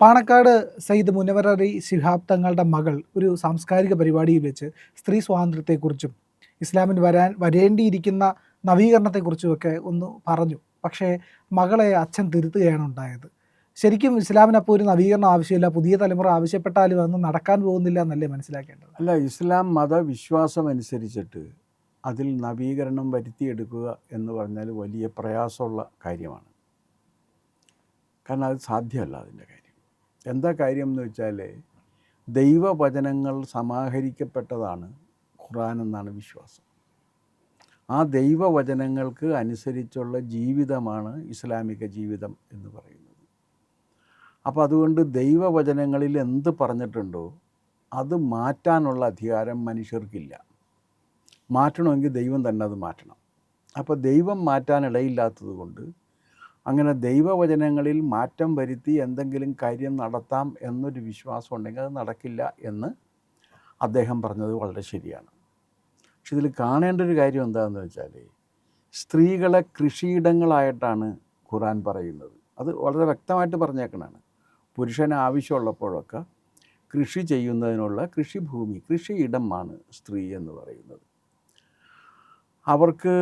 പാണക്കാട് സയ്യിദ് മുനവർ അലി ശിഹാബ് തങ്ങളുടെ മകൾ ഒരു സാംസ്കാരിക പരിപാടിയിൽ വെച്ച് സ്ത്രീ സ്വാതന്ത്ര്യത്തെക്കുറിച്ചും ഇസ്ലാമിൽ വരാൻ വരേണ്ടിയിരിക്കുന്ന നവീകരണത്തെക്കുറിച്ചുമൊക്കെ ഒന്ന് പറഞ്ഞു. പക്ഷേ മകളെ അച്ഛൻ തിരുത്തുകയാണ് ഉണ്ടായത്. ശരിക്കും ഇസ്ലാമിനപ്പോൾ ഒരു നവീകരണം ആവശ്യമില്ല പുതിയ തലമുറ ആവശ്യപ്പെട്ടാലും അതൊന്നും നടക്കാൻ പോകുന്നില്ല എന്നല്ലേ മനസ്സിലാക്കേണ്ടത്? അല്ല ഇസ്ലാം മതവിശ്വാസം അനുസരിച്ചിട്ട് അതിൽ നവീകരണം വരുത്തിയെടുക്കുക എന്ന് പറഞ്ഞാൽ വലിയ പ്രയാസമുള്ള കാര്യമാണ്. കാരണം അത് സാധ്യമല്ല അതിന്റെ കാര്യം. എന്താ കാര്യം എന്ന് വെച്ചാൽ ദൈവവചനങ്ങൾ സമാഹരിക്കപ്പെട്ടതാണ് ഖുറാൻ എന്നാണ് വിശ്വാസം. ആ ദൈവവചനങ്ങൾക്ക് അനുസരിച്ചുള്ള ജീവിതമാണ് ഇസ്ലാമിക ജീവിതം എന്ന് പറയുന്നത്. അപ്പോൾ അതുകൊണ്ട് ദൈവവചനങ്ങളിൽ എന്ത് പറഞ്ഞിട്ടുണ്ടോ അത് മാറ്റാനുള്ള അധികാരം മനുഷ്യർക്കില്ല. മാറ്റണമെങ്കിൽ ദൈവം തന്നെ അത് മാറ്റണം. അപ്പോൾ ദൈവം മാറ്റാനിടയില്ലാത്തത് കൊണ്ട് അങ്ങനെ ദൈവവചനങ്ങളിൽ മാറ്റം വരുത്തി എന്തെങ്കിലും കാര്യം നടത്താം എന്നൊരു വിശ്വാസം ഉണ്ടെങ്കിൽ അത് നടക്കില്ല എന്ന് അദ്ദേഹം പറഞ്ഞത് വളരെ ശരിയാണ്. പക്ഷെ ഇതിൽ കാണേണ്ട ഒരു കാര്യം എന്താണെന്ന് വെച്ചാൽ സ്ത്രീകളെ കൃഷിയിടങ്ങളായിട്ടാണ് ഖുറാൻ പറയുന്നത്. അത് വളരെ വ്യക്തമായിട്ട് പറഞ്ഞേക്കണാണ് പുരുഷന് ആവശ്യമുള്ളപ്പോഴൊക്കെ കൃഷി ചെയ്യുന്നതിനുള്ള കൃഷിഭൂമി കൃഷിയിടമാണ് സ്ത്രീ എന്ന് പറയുന്നത്. അവർക്ക്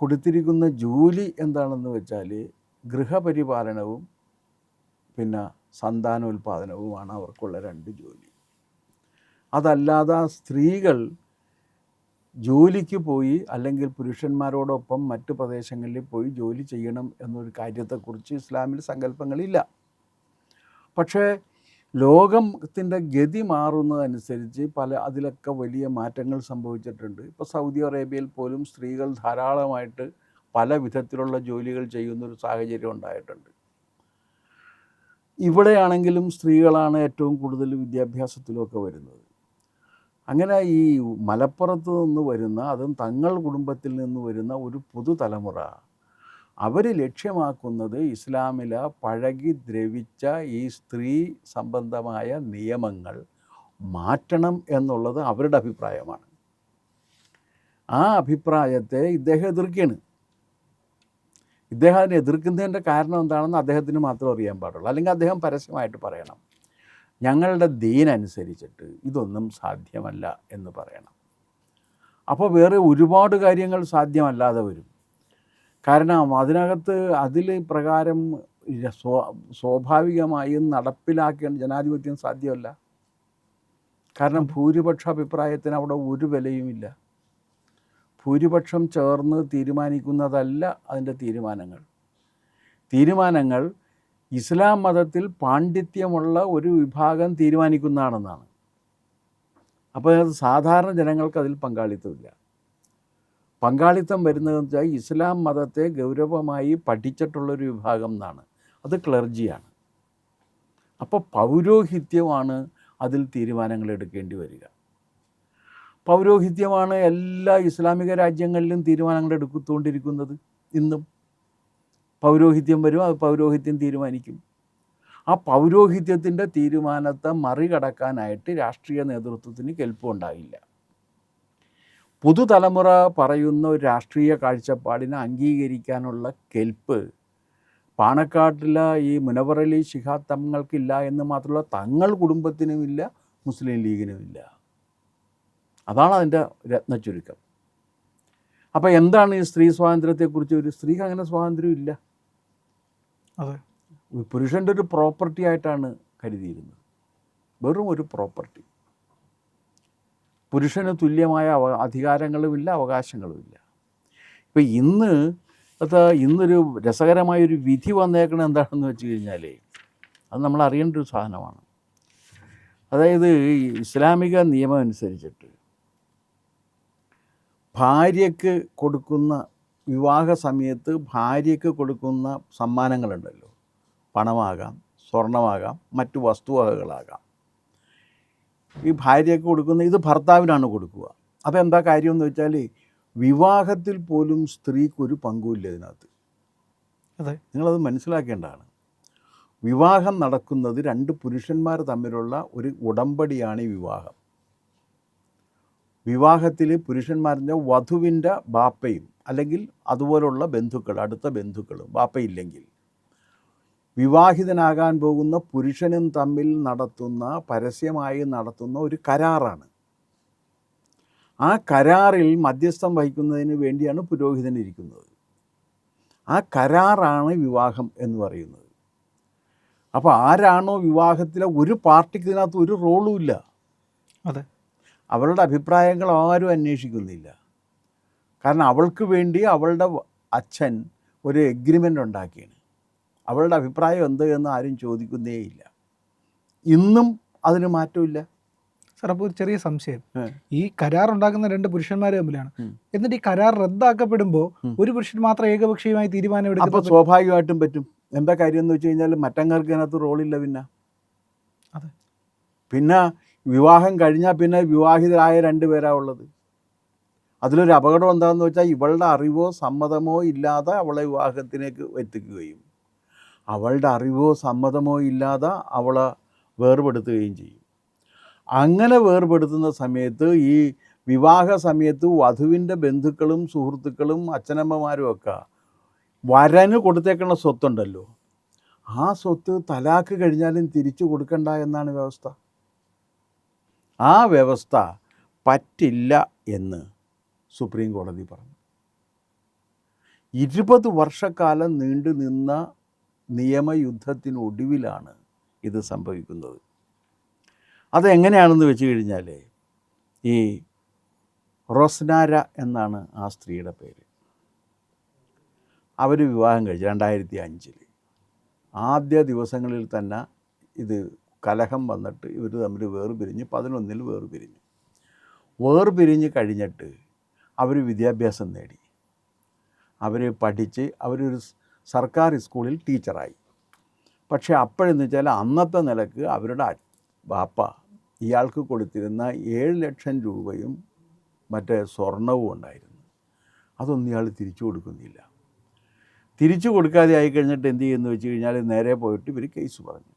കൊടുത്തിരിക്കുന്ന ജോലി എന്താണെന്ന് വെച്ചാൽ ഗൃഹപരിപാലനവും പിന്നെ സന്താനോൽപാദനവുമാണ് അവർക്കുള്ള രണ്ട് ജോലി. അതല്ലാതെ സ്ത്രീകൾ ജോലിക്ക് പോയി അല്ലെങ്കിൽ പുരുഷന്മാരോടൊപ്പം മറ്റു പ്രദേശങ്ങളിൽ പോയി ജോലി ചെയ്യണം എന്നൊരു കാര്യത്തെക്കുറിച്ച് ഇസ്ലാമിൽ സങ്കല്പങ്ങളില്ല. പക്ഷേ ലോകത്തിന്റെ ഗതി മാറുന്നതനുസരിച്ച് പല അതിലൊക്കെ വലിയ മാറ്റങ്ങൾ സംഭവിച്ചിട്ടുണ്ട്. ഇപ്പോൾ സൗദി അറേബ്യയിൽ പോലും സ്ത്രീകൾ ധാരാളമായിട്ട് പല വിധത്തിലുള്ള ജോലികൾ ചെയ്യുന്നൊരു സാഹചര്യം ഉണ്ടായിട്ടുണ്ട്. ഇവിടെയാണെങ്കിലും സ്ത്രീകളാണ് ഏറ്റവും കൂടുതൽ വിദ്യാഭ്യാസത്തിലൊക്കെ വരുന്നത്. അങ്ങനെ ഈ മലപ്പുറത്ത് നിന്ന് വരുന്ന അതും തങ്ങൾ കുടുംബത്തിൽ നിന്ന് വരുന്ന ഒരു പുതുതലമുറ അവർ ലക്ഷ്യമാക്കുന്നത് ഇസ്ലാമിലെ പഴകി ദ്രവിച്ച ഈ സ്ത്രീ സംബന്ധമായ നിയമങ്ങൾ മാറ്റണം എന്നുള്ളത് അവരുടെ അഭിപ്രായമാണ്. ആ അഭിപ്രായത്തെ ഇദ്ദേഹം എതിർക്കുകയാണ്. ഇദ്ദേഹം അതിനെ എതിർക്കുന്നതിന്റെ കാരണം എന്താണെന്ന് അദ്ദേഹത്തിന് മാത്രം അറിയാൻ പാടുള്ളൂ. അല്ലെങ്കിൽ അദ്ദേഹം പരസ്യമായിട്ട് പറയണം. ഞങ്ങളുടെ ദീനനുസരിച്ചിട്ട് ഇതൊന്നും സാധ്യമല്ല എന്ന് പറയണം. അപ്പോൾ വേറെ ഒരുപാട് കാര്യങ്ങൾ സാധ്യമല്ലാതെ വരും. കാരണം അതിനകത്ത് അതിൽ പ്രകാരം സ്വ സ്വാഭാവികമായും നടപ്പിലാക്കേണ്ട ജനാധിപത്യം സാധ്യമല്ല. കാരണം ഭൂരിപക്ഷ അഭിപ്രായത്തിന് അവിടെ ഒരു വിലയുമില്ല. ഭൂരിപക്ഷം ചേർന്ന് തീരുമാനിക്കുന്നതല്ല അതിന്റെ തീരുമാനങ്ങൾ. തീരുമാനങ്ങൾ ഇസ്ലാം മതത്തിൽ പാണ്ഡിത്യമുള്ള ഒരു വിഭാഗം തീരുമാനിക്കുന്നതാണെന്നാണ്. അപ്പോൾ സാധാരണ ജനങ്ങൾക്ക് അതിൽ പങ്കാളിത്തമില്ല. പങ്കാളിത്തം വരുന്നതെന്ന് വെച്ചാൽ ഇസ്ലാം മതത്തെ ഗൗരവമായി പഠിച്ചിട്ടുള്ളൊരു വിഭാഗം എന്നാണ്. അത് ക്ലർജിയാണ്. അപ്പോൾ പൗരോഹിത്യമാണ് അതിൽ തീരുമാനങ്ങൾ എടുക്കേണ്ടി വരിക. പൗരോഹിത്യമാണ് എല്ലാ ഇസ്ലാമിക രാജ്യങ്ങളിലും തീരുമാനങ്ങൾ എടുത്തുകൊണ്ടിരിക്കുന്നത് ഇന്നും. പൗരോഹിത്യം വരും അത് പൗരോഹിത്യം തീരുമാനിക്കും. ആ പൗരോഹിത്യത്തിന്റെ തീരുമാനത്തെ മറികടക്കാനായിട്ട് രാഷ്ട്രീയ നേതൃത്വത്തിന് കെൽപ്പുണ്ടാകില്ല പുതുതലമുറ പറയുന്ന ഒരു രാഷ്ട്രീയ കാഴ്ചപ്പാടിനെ അംഗീകരിക്കാനുള്ള കെൽപ്പ് പാണക്കാട്ടിലെ ഈ മുനവറലി ശിഹാബ് തങ്ങൾക്കില്ല എന്ന് മാത്രമല്ല തങ്ങൾ കുടുംബത്തിനുമില്ല മുസ്ലിം ലീഗിനുമില്ല. അതാണ് അതിന്റെ രത്ന ചുരുക്കം അപ്പോൾ എന്താണ് ഈ സ്ത്രീ സ്വാതന്ത്ര്യത്തെക്കുറിച്ച് ഒരു സ്ത്രീക്ക് അങ്ങനെ സ്വാതന്ത്ര്യം ഇല്ല. അതെ. പുരുഷന്റെ ഒരു പ്രോപ്പർട്ടി ആയിട്ടാണ് കരുതിയിരുന്നത്. വെറും ഒരു പ്രോപ്പർട്ടി പുരുഷന് തുല്യമായ അവ അധികാരങ്ങളുമില്ല അവകാശങ്ങളുമില്ല ഇപ്പം ഇന്ന് അത് ഇന്നൊരു രസകരമായൊരു വിധി വന്നേക്കണത് എന്താണെന്ന് വെച്ച് കഴിഞ്ഞാൽ അത് നമ്മൾ അറിയേണ്ട ഒരു സാധനമാണ്. അതായത് ഇസ്ലാമിക നിയമം അനുസരിച്ചിട്ട് ഭാര്യയ്ക്ക് കൊടുക്കുന്ന വിവാഹ സമയത്ത് ഭാര്യയ്ക്ക് കൊടുക്കുന്ന സമ്മാനങ്ങളുണ്ടല്ലോ. പണമാകാം സ്വർണമാകാം മറ്റു വസ്തുവകകളാകാം. ഈ ഭാര്യയ്ക്ക് കൊടുക്കുന്ന ഇത് ഭർത്താവിനാണ് കൊടുക്കുക. അപ്പോൾ എന്താ കാര്യം എന്ന് വെച്ചാൽ വിവാഹത്തിൽ പോലും സ്ത്രീക്കൊരു പങ്കുമില്ല ഇതിനകത്ത്. അതെ. നിങ്ങളത് മനസ്സിലാക്കേണ്ടതാണ്. വിവാഹം നടക്കുന്നത് രണ്ട് പുരുഷന്മാർ തമ്മിലുള്ള ഒരു ഉടമ്പടിയാണ് ഈ വിവാഹം. വിവാഹത്തിൽ പുരുഷന്മാരിന്റെ വധുവിന്റെ ബാപ്പയും അല്ലെങ്കിൽ അതുപോലുള്ള ബന്ധുക്കൾ അടുത്ത ബന്ധുക്കളും ബാപ്പയില്ലെങ്കിൽ വിവാഹിതനാകാൻ പോകുന്ന പുരുഷനും തമ്മിൽ നടത്തുന്ന പരസ്യമായി നടത്തുന്ന ഒരു കരാറാണ്. ആ കരാറിൽ മധ്യസ്ഥം വഹിക്കുന്നതിന് വേണ്ടിയാണ് പുരോഹിതൻ ഇരിക്കുന്നത്. ആ കരാറാണ് വിവാഹം എന്ന് പറയുന്നത്. അപ്പോൾ ആരാണോ വിവാഹത്തിലെ ഒരു പാർട്ടിക്ക് ഇതിനകത്ത് ഒരു റോളും ഇല്ല. അതെ. അവളുടെ അഭിപ്രായങ്ങൾ ആരും അന്വേഷിക്കുന്നില്ല. കാരണം അവൾക്ക് വേണ്ടി അവളുടെ അച്ഛൻ ഒരു എഗ്രിമെന്റ് ഉണ്ടാക്കിയാണ്. അവളുടെ അഭിപ്രായം എന്ത് എന്ന് ആരും ചോദിക്കുന്നേയില്ല ഇന്നും അതിന് മാറ്റമില്ല. സാർ അപ്പോൾ ഒരു ചെറിയ സംശയം. ഈ കരാർ ഉണ്ടാക്കുന്ന രണ്ട് പുരുഷന്മാരെ തമ്മിലാണ്. എന്നിട്ട് ഈ കരാർ റദ്ദാക്കപ്പെടുമ്പോൾ ഒരു പുരുഷൻ മാത്രം ഏകപക്ഷീയമായി തീരുമാനം എടുക്കും അപ്പോൾ സ്വാഭാവികമായിട്ടും പറ്റും. എന്താ കാര്യം എന്ന് വെച്ച് കഴിഞ്ഞാൽ മറ്റങ്ങൾക്ക് അതിനകത്ത് റോളില്ല പിന്നെ. അതെ. പിന്നെ വിവാഹം കഴിഞ്ഞാൽ പിന്നെ വിവാഹിതരായ രണ്ട് പേരാ ഉള്ളത്. അതിലൊരു അപകടം എന്താണെന്ന് വെച്ചാൽ ഇവളുടെ അറിവോ സമ്മതമോ ഇല്ലാതെ അവളെ വിവാഹത്തിലേക്ക് എത്തിക്കുകയും. അവളുടെ അറിവോ സമ്മതമോ ഇല്ലാതെ അവളെ വേർപെടുത്തുകയും ചെയ്യും. അങ്ങനെ വേർപെടുത്തുന്ന സമയത്ത് ഈ വിവാഹ സമയത്ത് വധുവിന്റെ ബന്ധുക്കളും സുഹൃത്തുക്കളും അച്ഛനമ്മമാരും ഒക്കെ വരന് കൊടുത്തേക്കുന്ന സ്വത്തുണ്ടല്ലോ. ആ സ്വത്ത് തലാക്ക് കഴിഞ്ഞാലും തിരിച്ചു കൊടുക്കണ്ട എന്നാണ് വ്യവസ്ഥ. ആ വ്യവസ്ഥ പറ്റില്ല എന്ന് സുപ്രീം കോടതി പറഞ്ഞു. ഇരുപത് വർഷക്കാലം നീണ്ടു നിന്ന നിയമയുദ്ധത്തിനൊടുവിലാണ് ഇത് സംഭവിക്കുന്നത്. അതെങ്ങനെയാണെന്ന് വെച്ച് കഴിഞ്ഞാൽ ഈ റോസ്നാര എന്നാണ് ആ സ്ത്രീയുടെ പേര്. അവർ വിവാഹം കഴിച്ചു രണ്ടായിരത്തി അഞ്ചിൽ ആദ്യ ദിവസങ്ങളിൽ തന്നെ ഇത് കലഹം വന്നിട്ട് ഇവർ തമ്മിൽ വേർപിരിഞ്ഞ് പതിനൊന്നിൽ വേർപിരിഞ്ഞു. വേർപിരിഞ്ഞ് കഴിഞ്ഞിട്ട് അവർ വിദ്യാഭ്യാസം നേടി. അവർ പഠിച്ച് അവരൊരു സർക്കാർ സ്കൂളിൽ ടീച്ചറായി. പക്ഷേ അപ്പോഴെന്ന് വെച്ചാൽ അന്നത്തെ നിലയ്ക്ക് അവരുടെ ബാപ്പ ഇയാൾക്ക് കൊടുത്തിരുന്ന ഏഴ് ലക്ഷം രൂപയും മറ്റേ സ്വർണവും ഉണ്ടായിരുന്നു. അതൊന്നും ഇയാൾ തിരിച്ചു കൊടുക്കുന്നില്ല. തിരിച്ചു കൊടുക്കാതെ ആയി കഴിഞ്ഞിട്ട് എന്ത് ചെയ്യുമെന്ന് വെച്ച് കഴിഞ്ഞാൽ നേരെ പോയിട്ട് ഇവർ കേസ് പറഞ്ഞു.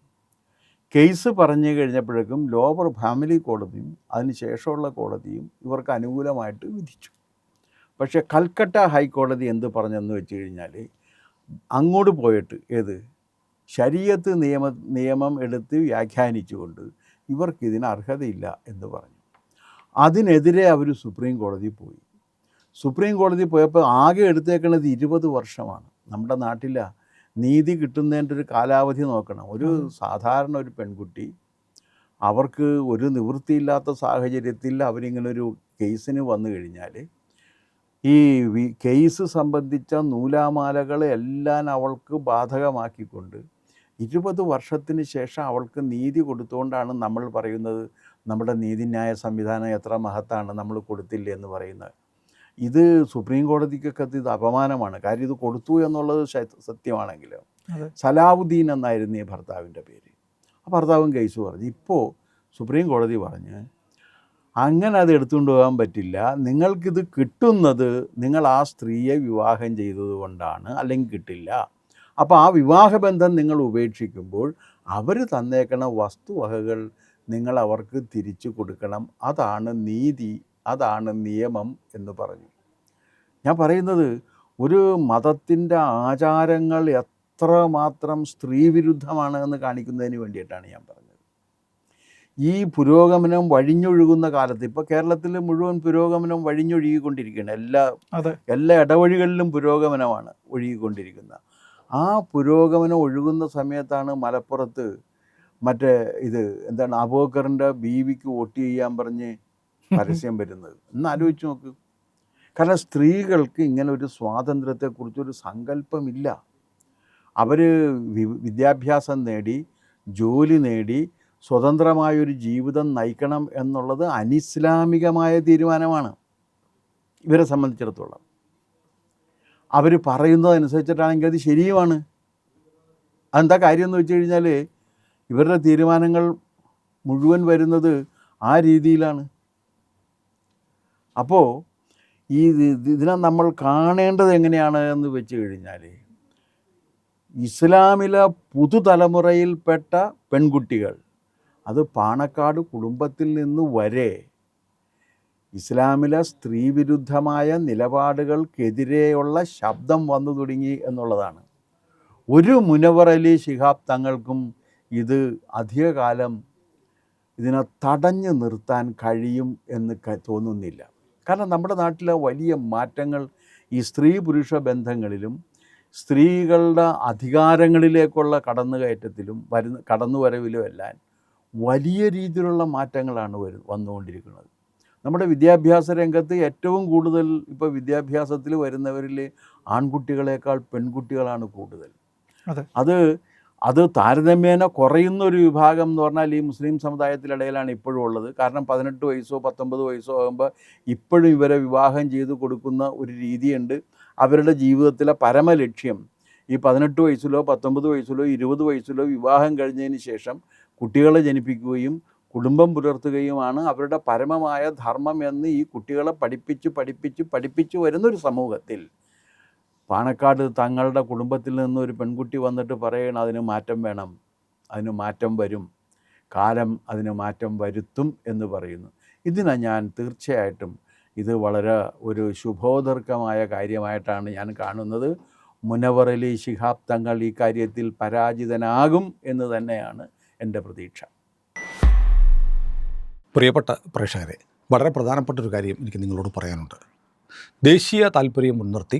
കേസ് പറഞ്ഞു കഴിഞ്ഞപ്പോഴേക്കും ലോവർ ഫാമിലി കോടതിയും അതിന് ശേഷമുള്ള കോടതിയും ഇവർക്ക് അനുകൂലമായിട്ട് വിധിച്ചു. പക്ഷേ കൽക്കട്ട ഹൈക്കോടതി എന്ത് പറഞ്ഞെന്ന് വെച്ച് കഴിഞ്ഞാൽ അങ്ങോട്ട് പോയിട്ട് ഏത്? ശരീരത്ത് നിയമ നിയമം എടുത്ത് വ്യാഖ്യാനിച്ചുകൊണ്ട് ഇവർക്കിതിന് അർഹതയില്ല എന്ന് പറഞ്ഞു. അതിനെതിരെ അവർ സുപ്രീം കോടതി പോയി. സുപ്രീം കോടതി പോയപ്പോൾ ആകെ എടുത്തേക്കുന്നത് ഇരുപത് വർഷമാണ്. നമ്മുടെ നാട്ടില നീതി കിട്ടുന്നതിന്റെ ഒരു കാലാവധി നോക്കണം. ഒരു സാധാരണ ഒരു പെൺകുട്ടി അവർക്ക് ഒരു നിവൃത്തിയില്ലാത്ത സാഹചര്യത്തിൽ അവരിങ്ങനെ ഒരു കേസിന് വന്നു കഴിഞ്ഞാൽ ഈ കേസ് സംബന്ധിച്ച നൂലാമാലകളെ എല്ലാം അവൾക്ക് ബാധകമാക്കിക്കൊണ്ട് ഇരുപത് വർഷത്തിന് ശേഷം അവൾക്ക് നീതി കൊടുത്തുകൊണ്ടാണ് നമ്മൾ പറയുന്നത് നമ്മുടെ നീതിന്യായ സംവിധാനം എത്ര മഹത്താണ് നമ്മൾ കൊടുത്തില്ല എന്ന് പറയുന്നത്. ഇത് സുപ്രീം കോടതിക്കൊക്കെ ഇത് അപമാനമാണ്. കാര്യം ഇത് കൊടുത്തു എന്നുള്ളത് സത്യമാണെങ്കിലും. സലാവുദ്ദീൻ എന്നായിരുന്നു ഈ ഭർത്താവിന്റെ പേര്. ആ ഭർത്താവും കേസ് പറഞ്ഞു. ഇപ്പോൾ സുപ്രീം കോടതി പറഞ്ഞ് അങ്ങനെ അത് എടുത്തുകൊണ്ട് പോകാൻ പറ്റില്ല. നിങ്ങൾക്കിത് കിട്ടുന്നത് നിങ്ങൾ ആ സ്ത്രീയെ വിവാഹം ചെയ്തത് കൊണ്ടാണ് അല്ലെങ്കിൽ കിട്ടില്ല. അപ്പോൾ ആ വിവാഹബന്ധം നിങ്ങൾ ഉപേക്ഷിക്കുമ്പോൾ അവർ തന്നേക്കണ വസ്തുവകകൾ നിങ്ങൾ അവർക്ക് തിരിച്ചു കൊടുക്കണം. അതാണ് നീതി അതാണ് നിയമം എന്ന് പറഞ്ഞു. ഞാൻ പറയുന്നത് ഒരു മതത്തിന്റെ ആചാരങ്ങൾ എത്രമാത്രം സ്ത്രീവിരുദ്ധമാണ് എന്ന് കാണിക്കുന്നതിന് വേണ്ടിയിട്ടാണ് ഞാൻ പറഞ്ഞത്. ഈ പുരോഗമനം വഴിഞ്ഞൊഴുകുന്ന കാലത്ത് ഇപ്പോൾ കേരളത്തിൽ മുഴുവൻ പുരോഗമനം വഴിഞ്ഞൊഴുകിക്കൊണ്ടിരിക്കുകയാണ്. എല്ലാ എല്ലാ ഇടവഴികളിലും പുരോഗമനമാണ് ഒഴുകിക്കൊണ്ടിരിക്കുന്നത്. ആ പുരോഗമനം ഒഴുകുന്ന സമയത്താണ് മലപ്പുറത്ത് മറ്റേ ഇത് എന്താണ് അബോക്കറിന്റെ ബീവിക്ക് വോട്ട് ചെയ്യാൻ പറഞ്ഞ് പരസ്യം വരുന്നത്. ഒന്ന് ആലോചിച്ച് നോക്ക്. കാരണം സ്ത്രീകൾക്ക് ഇങ്ങനെ ഒരു സ്വാതന്ത്ര്യത്തെക്കുറിച്ചൊരു സങ്കല്പമില്ല. അവർ വിദ്യാഭ്യാസം നേടി ജോലി നേടി സ്വതന്ത്രമായൊരു ജീവിതം നയിക്കണം എന്നുള്ളത് അനിസ്ലാമികമായ തീരുമാനമാണ്. ഇവരെ സംബന്ധിച്ചിടത്തോളം. അവർ പറയുന്നതനുസരിച്ചിട്ടാണെങ്കിൽ അത് ശരിയുമാണ്. അതെന്താ കാര്യം എന്ന് വെച്ച് കഴിഞ്ഞാൽ ഇവരുടെ തീരുമാനങ്ങൾ മുഴുവൻ വരുന്നത് ആ രീതിയിലാണ്. അപ്പോൾ ഈ ഇത് ഇതിനെ നമ്മൾ കാണേണ്ടത് എങ്ങനെയാണ് എന്ന് വെച്ച് കഴിഞ്ഞാൽ ഇസ്ലാമിലെ പുതുതലമുറയിൽപ്പെട്ട പെൺകുട്ടികൾ അത് പാണക്കാട് കുടുംബത്തിൽ നിന്ന് വരെ ഇസ്ലാമിലെ സ്ത്രീവിരുദ്ധമായ നിലപാടുകൾക്കെതിരെയുള്ള ശബ്ദം വന്നു തുടങ്ങി എന്നുള്ളതാണ്. ഒരു മുനവർ അലി ശിഹാബ് തങ്ങൾക്കും ഇത് അധികകാലം ഇതിനെ തടഞ്ഞു നിർത്താൻ കഴിയും എന്ന് തോന്നുന്നില്ല. കാരണം നമ്മുടെ നാട്ടിലെ വലിയ മാറ്റങ്ങൾ ഈ സ്ത്രീ പുരുഷ ബന്ധങ്ങളിലും സ്ത്രീകളുടെ അധികാരങ്ങളിലേക്കുള്ള കടന്നുകയറ്റത്തിലും വരുന്ന കടന്നുവരവിലും എല്ലാം വലിയ രീതിയിലുള്ള മാറ്റങ്ങളാണ് വരു വന്നുകൊണ്ടിരിക്കുന്നത് നമ്മുടെ വിദ്യാഭ്യാസ രംഗത്ത് ഏറ്റവും കൂടുതൽ ഇപ്പോൾ വിദ്യാഭ്യാസത്തിൽ വരുന്നവരിൽ ആൺകുട്ടികളെക്കാൾ പെൺകുട്ടികളാണ് കൂടുതൽ അതെ. അത് താരതമ്യേന കുറയുന്ന ഒരു വിഭാഗം എന്ന് പറഞ്ഞാൽ ഈ മുസ്ലിം സമുദായത്തിലിടയിലാണ് ഇപ്പോഴും ഉള്ളത്. കാരണം പതിനെട്ട് വയസ്സോ പത്തൊമ്പത് വയസ്സോ ആകുമ്പോൾ ഇപ്പോഴും ഇവരെ വിവാഹം ചെയ്ത് കൊടുക്കുന്ന ഒരു രീതിയുണ്ട്. അവരുടെ ജീവിതത്തിലെ പരമലക്ഷ്യം ഈ പതിനെട്ട് വയസ്സിലോ പത്തൊമ്പത് വയസ്സിലോ ഇരുപത് വയസ്സിലോ വിവാഹം കഴിഞ്ഞതിന് ശേഷം കുട്ടികളെ ജനിപ്പിക്കുകയും കുടുംബം പുലർത്തുകയുമാണ് അവരുടെ പരമമായ ധർമ്മം എന്ന് ഈ കുട്ടികളെ പഠിപ്പിച്ച് പഠിപ്പിച്ച് പഠിപ്പിച്ച് വരുന്നൊരു സമൂഹത്തിൽ. പാണക്കാട് തങ്ങളുടെ കുടുംബത്തിൽ നിന്ന് ഒരു പെൺകുട്ടി വന്നിട്ട് പറയണം അതിന് മാറ്റം വേണം അതിന് മാറ്റം വരും കാലം അതിന് മാറ്റം വരുത്തും എന്ന് പറയുന്നു. ഇതിനെ ഞാൻ തീർച്ചയായിട്ടും ഇത് വളരെ ഒരു ശുഭോദർക്കമായ കാര്യമായിട്ടാണ് ഞാൻ കാണുന്നത്. മുനവറലി ശിഹാബ് തങ്ങൾ ഈ കാര്യത്തിൽ പരാജിതനാകും എന്ന് തന്നെയാണ് എന്റെ പ്രതീക്ഷ. പ്രിയപ്പെട്ട പ്രേക്ഷകരെ വളരെ പ്രധാനപ്പെട്ട ഒരു കാര്യം എനിക്ക് നിങ്ങളോട് പറയാനുണ്ട്. ദേശീയ താല്പര്യം മുൻനിർത്തി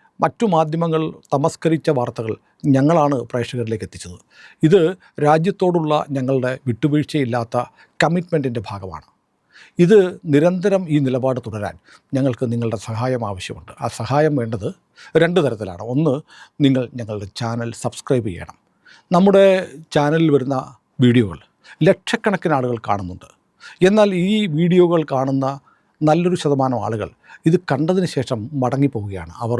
മറ്റു മാധ്യമങ്ങൾ തമസ്കരിച്ച വാർത്തകൾ ഞങ്ങളാണ് പ്രേക്ഷകരിലേക്ക് എത്തിച്ചത്. ഇത് രാജ്യത്തോടുള്ള ഞങ്ങളുടെ വിട്ടുവീഴ്ചയില്ലാത്ത കമ്മിറ്റ്മെന്റിന്റെ ഭാഗമാണ്. ഇത് നിരന്തരം ഈ നിലപാട് തുടരാൻ ഞങ്ങൾക്ക് നിങ്ങളുടെ സഹായം ആവശ്യമുണ്ട്. ആ സഹായം വേണ്ടത് രണ്ട് തരത്തിലാണ്. ഒന്ന് നിങ്ങൾ ഞങ്ങളുടെ ചാനൽ സബ്സ്ക്രൈബ് ചെയ്യണം. നമ്മുടെ ചാനലിൽ വരുന്ന വീഡിയോകൾ ലക്ഷക്കണക്കിന് ആളുകൾ കാണുന്നുണ്ട്. എന്നാൽ ഈ വീഡിയോകൾ കാണുന്ന നല്ലൊരു ശതമാനം ആളുകൾ ഇത് കണ്ടതിന് ശേഷം മടങ്ങിപ്പോവുകയാണ്. അവർ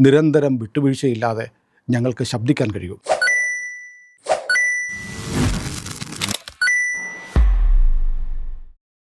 നിരന്തരം വിട്ടുവീഴ്ചയില്ലാതെ ഞങ്ങൾക്ക് ശബ്ദിക്കാൻ കഴിയൂ.